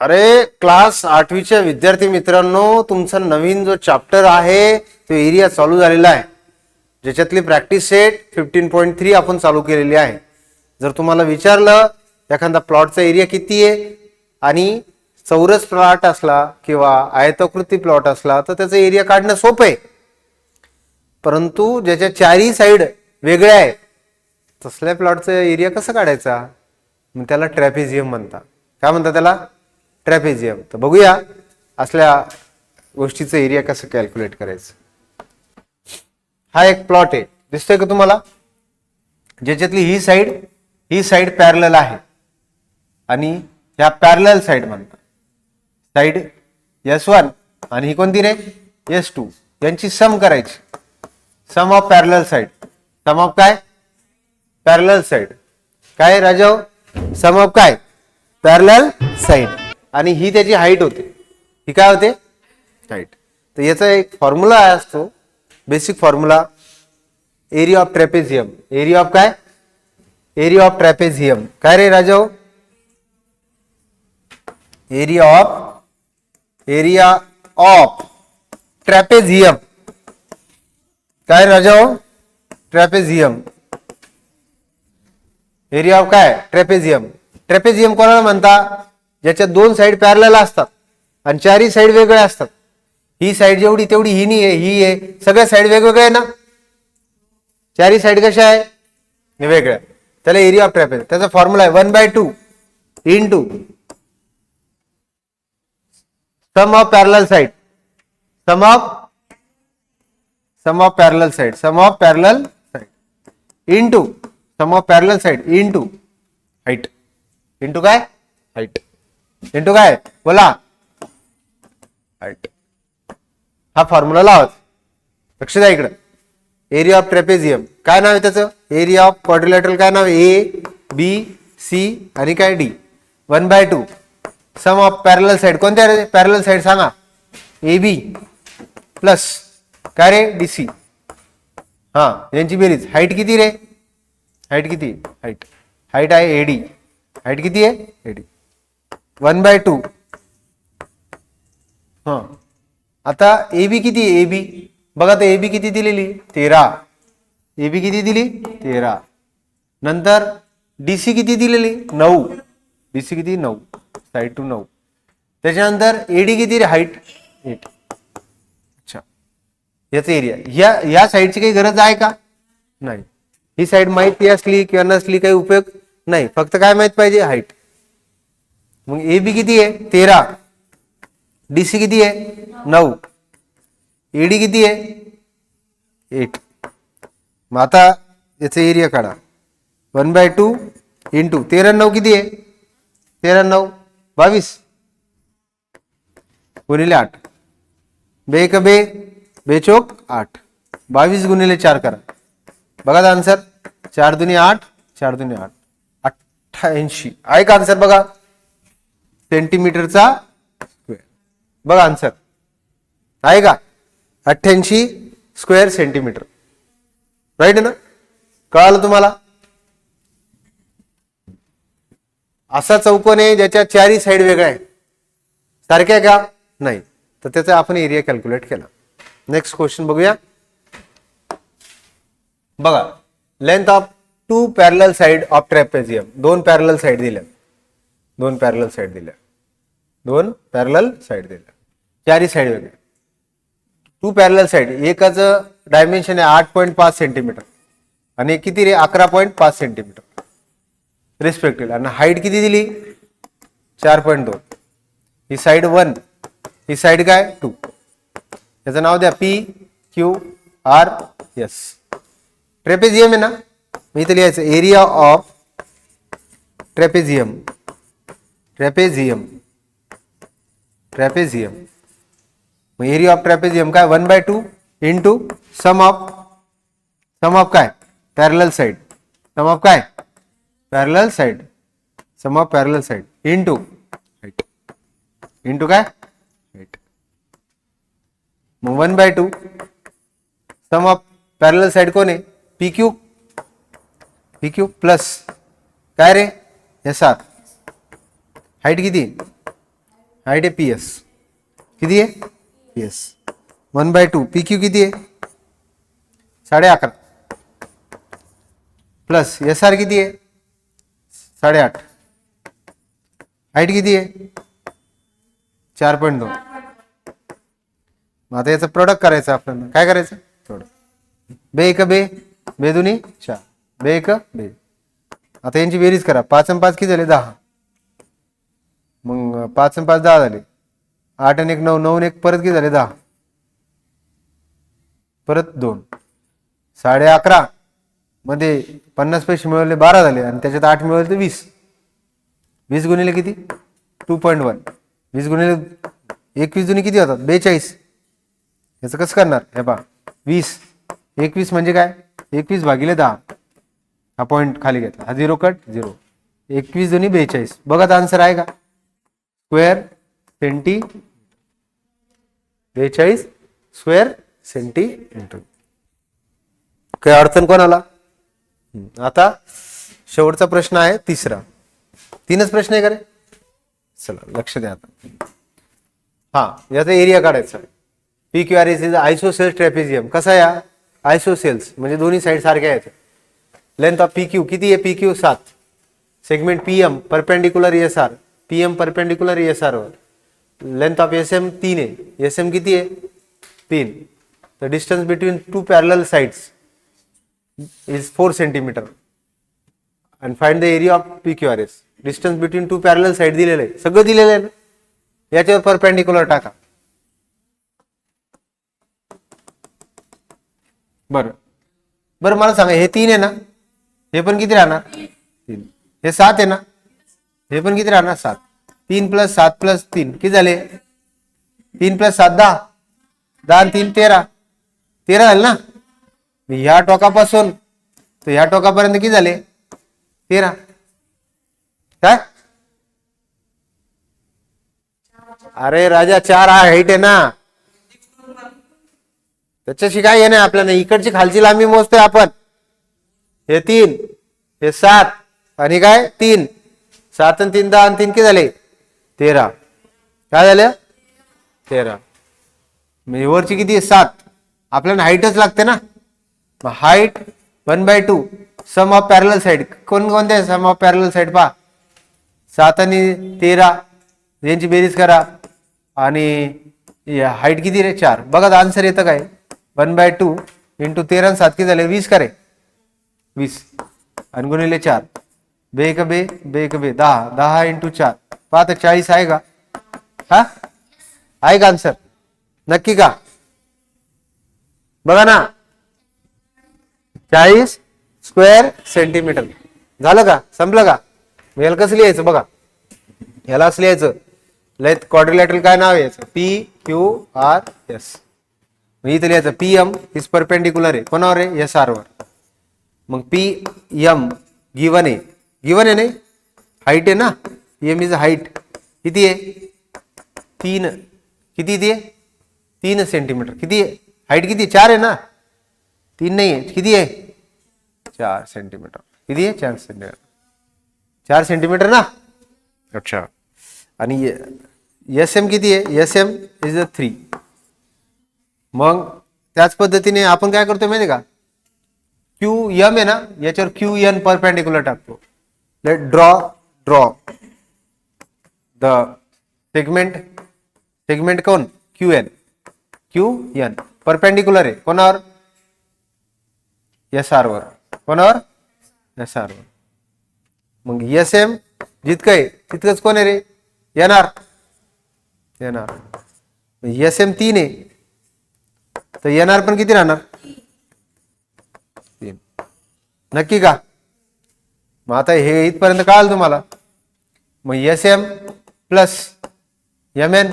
अरे क्लास आठवीच्या विद्यार्थी मित्रांनो तुमचा नवीन जो चॅप्टर आहे तो एरिया चालू झालेला आहे. ज्याच्यातली practice set fifteen point three आपण चालू केलेली आहे. जर तुम्हाला विचारलं एखादा प्लॉटचा एरिया किती आहे आणि चौरस प्लॉट असला किंवा आयताकृती प्लॉट असला तर त्याचा एरिया काढणं सोपं आहे. परंतु ज्याच्या चारही साईड वेगळ्या आहे तसल्या प्लॉटचा एरिया कसं काढायचा? मग त्याला ट्रॅपिझियम म्हणतात. काय म्हणतात त्याला? ट्रॅपेझियम. तर बघूया असल्या गोष्टीचं एरिया कसं कॅल्क्युलेट करायचं. हा एक प्लॉट आहे. दिसतोय का तुम्हाला? ज्याच्यातली ही साईड ही साईड पॅरल आहे. आणि ह्या पॅरल साईड म्हणतात. साईड एस वन आणि ही कोणती रे? एस टू यांची सम करायची. Sum of parallel side sum of काय? पॅरल साईड काय राजाव सम ऑफ काय? पॅरल साईड आणि ही त्याची हाईट होते. ही काय होते? हाईट तर याचा एक फॉर्म्युला असतो. Basic formula area of trapezium area of काय? एरिया ऑफ ट्रॅपेझियम काय रे राजाव area of area of trapezium काय राजाओ? ट्रॅपेझियम एरिया ऑफ काय? ट्रॅपेझियम ट्रॅपेझियम कोणाला म्हणता? ज्याच्या दोन साईड पॅरल असतात. आणि चारही साईड वेगळ्या असतात. ही साईड जेवढी तेवढी ही नाही आहे ही आहे. सगळ्या साईड वेगवेगळ्या आहे ना? चारही साईड कशा आहे? वेगळ्या. त्याला एरिया ऑफ ट्रॅपेझ त्याचा फॉर्म्युला आहे one by two into sum of parallel side sum of sum of parallel side sum of parallel side into sum of parallel side into height into काय? हाईट चिंटू काय? बोला. हा फॉर्म्युला लावत लक्ष द्या इकडं. एरिया ऑफ ट्रेपेझियम काय नाव आहे त्याचं? एरिया ऑफ क्वाड्रिलॅटरल काय नाव ए बी सी आणि काय? D one by two sum of parallel side कोणत्या पॅरल साईड सांगा. ए बी प्लस काय रे? डी सी हा यांची बेरीज. हाईट किती रे? हाईट किती? हाईट हाईट आहे एडी हाईट किती आहे? AD one by two. हा. आता ए बी किती ए बी. बघा तर ए बी किती दिलेली? तेरा. ए बी किती दिली? तेरा. नंतर डी सी किती दिलेली? नऊ. डी सी किती? नऊ. साईड टू नऊ. त्याच्यानंतर एडी किती रे हाईट एट. अच्छा. याचा एरिया. या या साईडची काही गरज आहे का? नाही. ही साईड माहिती असली किंवा नसली काही उपयोग? नाही. फक्त काय माहीत पाहिजे? हाईट. मग ए बी किती आहे? तेरा. डी सी किती आहे? नऊ. डी किती आहे? एट. मग आता याचा एरिया काढा. One by two into. तेरा नऊ किती आहे? तेरा नऊ बावीस. गुणिले आठ. बे का बे बेचोक आठ. बावीस गुणिले चार करा. बघा आन्सर. चार दुनी आठ चार दुनी आठ. अठ्ठ्याऐंशी. आहे का आन्सर बघा? सेंटीमीटरचा स्क्वेअर बघा आन्सर आहे का? अठ्ठ्याऐंशी स्क्वेअर सेंटीमीटर राईट ना? कळालं तुम्हाला? असा चौकोन आहे ज्याच्या चारही साईड वेगळ्या आहे सारख्या का? नाही. तर त्याचा आपण एरिया कॅल्क्युलेट केला. नेक्स्ट क्वेश्चन बघूया. बघा. Length of two parallel side of trapezium दोन पॅरल साइड दिल्या. दोन पॅरल साइड दिल्या. दोन पॅरल साईड दिल्या चारही साईड वेगळे. टू पॅरल साईड एकाचं डायमेन्शन आहे आठ पॉईंट पाच सेंटीमीटर आणि एक किती रे? अकरा पॉईंट पाच सेंटीमीटर रिस्पेक्टिव्ह आणि हाईट किती दिली? चार पॉईंट दोन. ही साईड वन ही साईड काय? टू याचं नाव द्या. P Q R S trapezium आहे ना? मी इथं लिहायचं. Area of trapezium trapezium. Trapezium मग एरिया ऑफ ट्रॅपेझियम काय one by two into sum of sum of काय? पॅरल साईड सम ऑफ काय? Parallel side sum of parallel side into height into काय? हाईट मग one by two sum of parallel side कोण आहे P Q P Q plus काय रे? S R height किती? Height आहे पी एस किती आहे? P S one by two P Q किती आहे? साडे अकरा. प्लस एस आर किती आहे? साडेआठ हाईट किती आहे? चार पॉईंट दोन. मग आता याचं प्रोडक्ट करायचं आपल्याला. काय करायचं? प्रोडक्ट बे एक बे. बे दुनी चार. बे एक बे. आता यांची बेरीज करा. पाच आणि पाच किती झाले? दहा. मग पाच आणि पाच दहा झाले. आठ आणि एक नऊ नऊ आणि एक परत किती झाले? दहा. परत दोन. साडे अकरा मध्ये पन्नास पैसे मिळवले बारा झाले आणि त्याच्यात आठ मिळवले तर वीस. वीस गुणिले किती? Two point one. वीस गुणिले एकवीस जुनी किती होतात? बेचाळीस. याचं कसं करणार? हे पा वीस. एकवीस म्हणजे काय? एकवीस भागिले दहा. हा पॉईंट खाली घेतला. हा झिरो कट झिरो एकवीस दोन्ही बेचाळीस. बघा आन्सर आहे का? स्क्वेअर सेंटी बेचाळीस स्क्वेअर सेंटीमीटर. काही अडचण कोणाला? आता शेवटचा प्रश्न आहे तिसरा. तीनच प्रश्न आहे का रे? चला लक्ष द्या आता. हा याचा एरिया काढायचा. P Q R S is isosceles trapezium कसा आहे आयसोसेल्स म्हणजे दोन्ही साईड सारख्या आहेत. लेंथ ऑफ पी क्यू किती आहे? पी क्यू सात. Segment P M perpendicular S R P M perpendicular S आरवर length of S M तीन आहे. एस एम किती आहे? तीन. तर distance between two parallel sides is four centimetre and find the area of P Q R S distance between two parallel side दिलेलं आहे. सगळं दिलेलं आहे ना? याच्यावर परपेंडिक्युलर टाका. बरं. बरं मला सांगा हे तीन आहे ना? हे पण किती राहणार? तीन. हे सात आहे ना? हे पण किती राहणार? सात. तीन प्लस सात प्लस तीन. किती झाले? तीन प्लस सात दहा. दहा आणि तीन तेरा. तेरा झाले ना? ह्या टोकापासून तर ह्या टोकापर्यंत किती झाले? तेरा. काय? अरे राजा चार हा हाईट आहे ना? त्याच्याशी काय येणार आपल्याला? इकडची खालची लांबी मोजतोय आपण. हे तीन हे सात आणि काय? तीन. सात आणि तीन दहा आणि तीन किती झाले. तेरा. काय झालं? तेरा. म्हणजे वरची किती आहे? सात. आपल्याला हाईटच लागते ना? Height one by two sum of parallel side. कोण सम ऑफ पॅरल साईड पहा? सात आणि तेरा. यांची बेरीज करा. आणि हाईट किती रे? चार. बघा आन्सर येतं काय? वन बाय टू इंटू तेरा आणि सात किती झाले वीस करे वीस. आणि गुणिले चार. बेक बे बेक बे दहा दहा इंटू चार पाहता चाळीस आहे का हा आहे का आन्सर नक्की का बघा ना चाळीस स्क्वेअर सेंटीमीटर झालं का संपलं का मग याला कसं लिहायचं बघा याला असं लिहायचं लयत क्वाड्रिलॅटरल काय नाव आहे याचं पी क्यू आर एस इथं लिहायचं पी एम इज परपेंडिक्युलर आहे कोणावर आहे एस आर वर मग पी एम गिवन आहे गिवन आहे नाही? हाईट आहे ना? एम इज हाईट किती आहे? तीन. किती ती? आहे तीन सेंटीमीटर किती आहे? हाईट किती आहे? चार आहे ना? तीन नाही आहे. किती आहे? चार सेंटीमीटर किती आहे? चार सेंटीमीटर चार सेंटीमीटर ना? अच्छा. आणि एस एम किती आहे? S M is a three मग त्याच पद्धतीने आपण काय करतो माहिती का? क्यू एम आहे ना? याच्यावर क्यू एन परपेंडिक्युलर टाकतो. Let draw draw the segment segment कोण? Q N Q N perpendicular आहे. कोणावर? एस आर वर. कोणावर? एस आर वर. मग एस एम जितकं आहे तितकंच कोण आहे रे? येणार येणार एस एम तीन आहे. तर येणार पण किती राहणार? तीन. नक्की का? मग आता हे इथपर्यंत कळालं तुम्हाला. मग S M plus M N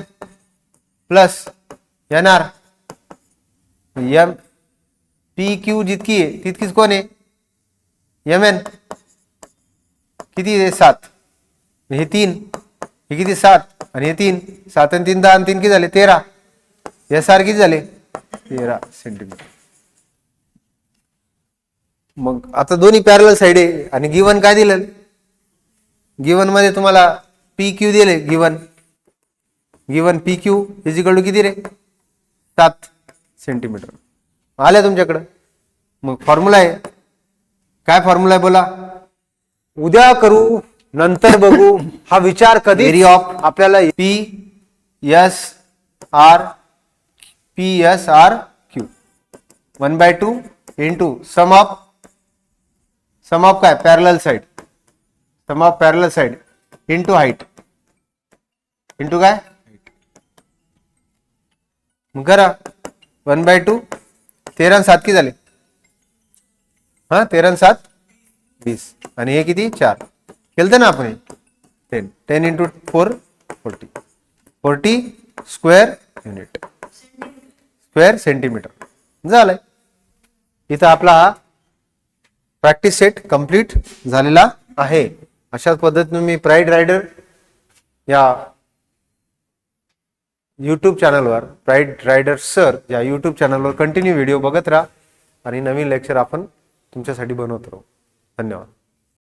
plus N R M P Q जितकी आहे तितकीच कोण आहे? एम एन किती आहे? सात. हे तीन. हे किती? सात. आणि हे तीन. सात आणि तीन दहा आणि तीन किती झाले? तेरा. एस आर किती झाले? तेरा सेंटीमीटर मग आता दोन्ही पॅरल साईड आहे. आणि गिवन काय दिलं? गिवनमध्ये तुम्हाला पी क्यू दिले given given P Q equal to किती रे? सात सेंटीमीटर आल्या तुमच्याकडं? मग फॉर्म्युला आहे. काय फॉर्म्युला आहे बोला? उद्या करू नंतर बघू. हा विचार कधी एरिया ऑफ आपल्याला P S R P S R Q one by two into sum of sum of काय? Parallel side sum of parallel side into height into काय? मग करा. वन बाय टू तेरा सात किती झाले? हा तेरा सात वीस. आणि हे किती? चार. केलं ना आपण ten ten into four forty forty square unit square centimetre झालंय. इथं आपला हा प्रॅक्टिस सेट कंप्लीट झालेला आहे. अशाच पद्धतीने मी प्राईड रायडर या यूट्यूब चॅनलवर प्राईड रायडर सर या यूट्यूब चॅनलवर कंटिन्यू व्हिडिओ बघत राहा आणि नवीन लेक्चर आपण तुमच्यासाठी बनवत राहू. धन्यवाद.